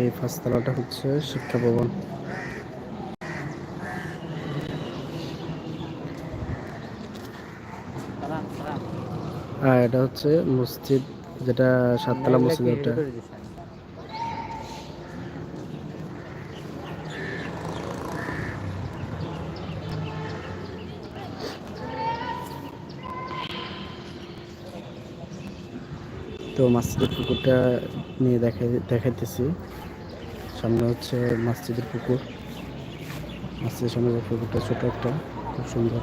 এই পাঁচতলাটা হচ্ছে শিক্ষা ভবন। আর এটা হচ্ছে মসজিদ যেটা সাততলা মসজিদ ওটা। তো মসজিদের পুকুরটা নিয়ে দেখাই দেখাইতেছি। সামনে হচ্ছে মসজিদের পুকুর। মসজিদের সামনে পুকুরটা ছোট একটা, খুব সুন্দর।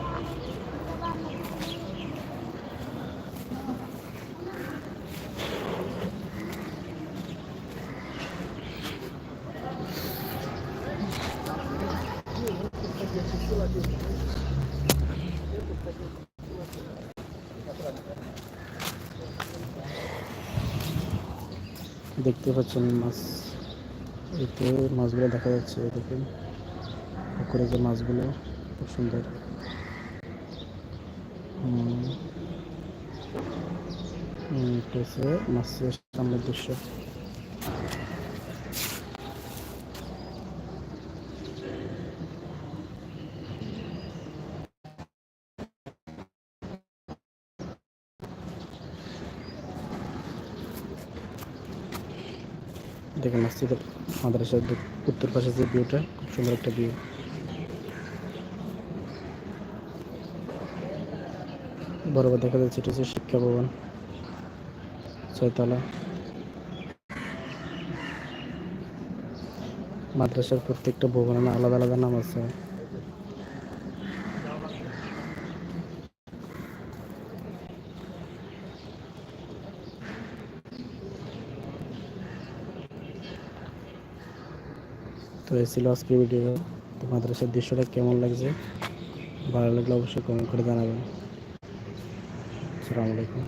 দেখতে পাচ্ছেন মাছ। এতে মাছগুলো দেখা যাচ্ছে দেখুন পুকুরে যে মাছগুলো, খুব সুন্দর। মাছের সামনের দৃশ্য। দেখেন মসজিদের মাদ্রাসার উত্তর পাশে যে ভিউটা খুব সুন্দর একটা ভিউ বরাবর দেখা যাচ্ছে এটা হচ্ছে শিক্ষা ভবন, ছয়তলা। মাদ্রাসার প্রত্যেকটা ভবনের আলাদা আলাদা নাম আছে। তো এই ছিল আজকের ভিডিও তো মাদ্রাসার দৃশ্যটা কেমন লাগছে? ভালো লাগলে অবশ্যই কমেন্ট করে জানাবেন। আসসালামু আলাইকুম।